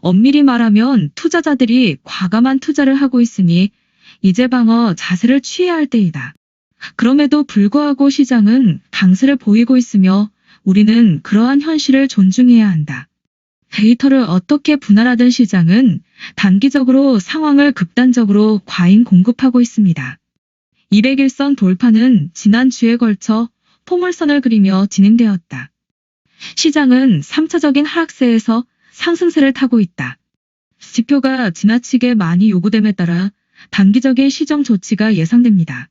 엄밀히 말하면 투자자들이 과감한 투자를 하고 있으니 이제 방어 자세를 취해야 할 때이다. 그럼에도 불구하고 시장은 강세를 보이고 있으며 우리는 그러한 현실을 존중해야 한다. 데이터를 어떻게 분할하든 시장은 단기적으로 상황을 극단적으로 과잉 공급하고 있습니다. 201선 돌파는 지난주에 걸쳐 포물선을 그리며 진행되었다. 시장은 3차적인 하락세에서 상승세를 타고 있다. 지표가 지나치게 많이 요구됨에 따라 단기적인 시정 조치가 예상됩니다.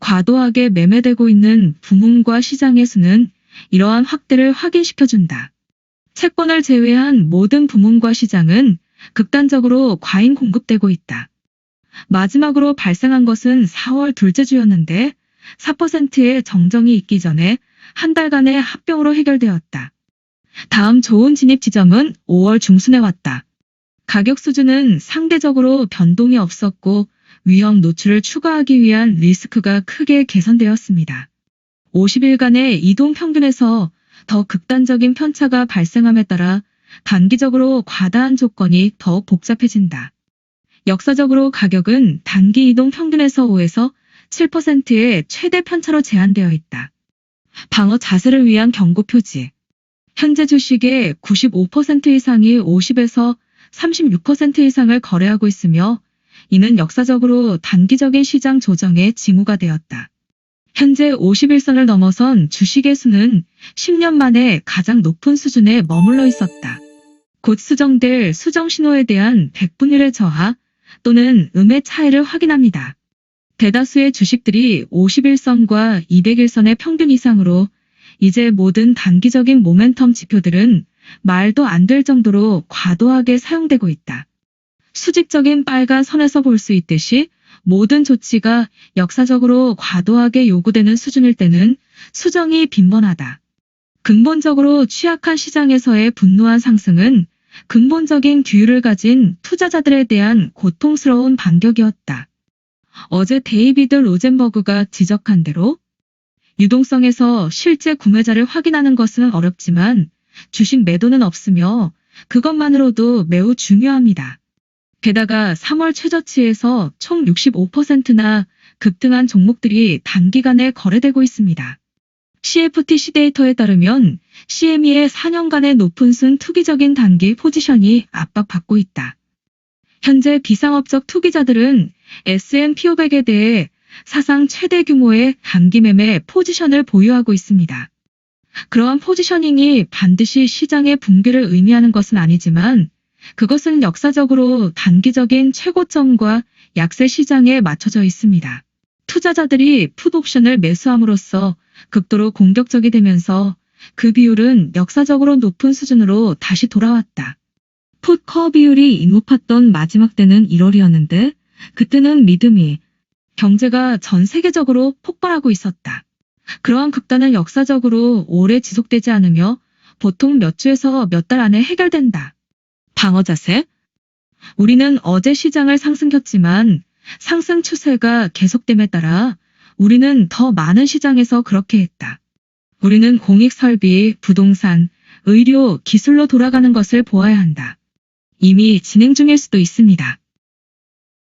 과도하게 매매되고 있는 부문과 시장의 수는 이러한 확대를 확인시켜준다. 채권을 제외한 모든 부문과 시장은 극단적으로 과잉 공급되고 있다. 마지막으로 발생한 것은 4월 둘째 주였는데 4%의 정정이 있기 전에 한 달간의 합병으로 해결되었다. 다음 좋은 진입 지점은 5월 중순에 왔다. 가격 수준은 상대적으로 변동이 없었고 위험 노출을 추가하기 위한 리스크가 크게 개선되었습니다. 50일간의 이동 평균에서 더 극단적인 편차가 발생함에 따라 단기적으로 과다한 조건이 더욱 복잡해진다. 역사적으로 가격은 단기 이동 평균에서 5에서 7%의 최대 편차로 제한되어 있다. 방어 자세를 위한 경고 표지. 현재 주식의 95% 이상이 50에서 36% 이상을 거래하고 있으며 이는 역사적으로 단기적인 시장 조정의 징후가 되었다. 현재 51선을 넘어선 주식의 수는 10년 만에 가장 높은 수준에 머물러 있었다. 곧 수정될 수정 신호에 대한 100분율의 저하 또는 음의 차이를 확인합니다. 대다수의 주식들이 51선과 201선의 평균 이상으로 이제 모든 단기적인 모멘텀 지표들은 말도 안 될 정도로 과도하게 사용되고 있다. 수직적인 빨간 선에서 볼 수 있듯이 모든 조치가 역사적으로 과도하게 요구되는 수준일 때는 수정이 빈번하다. 근본적으로 취약한 시장에서의 분노한 상승은 근본적인 규율을 가진 투자자들에 대한 고통스러운 반격이었다. 어제 데이비드 로젠버그가 지적한 대로 유동성에서 실제 구매자를 확인하는 것은 어렵지만 주식 매도는 없으며 그것만으로도 매우 중요합니다. 게다가 3월 최저치에서 총 65%나 급등한 종목들이 단기간에 거래되고 있습니다. CFTC 데이터에 따르면 CME의 4년간의 높은 순 투기적인 단기 포지션이 압박받고 있다. 현재 비상업적 투기자들은 S&P 500에 대해 사상 최대 규모의 단기 매매 포지션을 보유하고 있습니다. 그러한 포지셔닝이 반드시 시장의 붕괴를 의미하는 것은 아니지만 그것은 역사적으로 단기적인 최고점과 약세 시장에 맞춰져 있습니다. 투자자들이 풋옵션을 매수함으로써 극도로 공격적이 되면서 그 비율은 역사적으로 높은 수준으로 다시 돌아왔다. 풋커 비율이 높았던 마지막 때는 1월이었는데 그때는 믿음이 경제가 전 세계적으로 폭발하고 있었다. 그러한 극단은 역사적으로 오래 지속되지 않으며 보통 몇 주에서 몇 달 안에 해결된다. 방어 자세? 우리는 어제 시장을 상승켰지만 상승 추세가 계속됨에 따라 우리는 더 많은 시장에서 그렇게 했다. 우리는 공익 설비, 부동산, 의료, 기술로 돌아가는 것을 보아야 한다. 이미 진행 중일 수도 있습니다.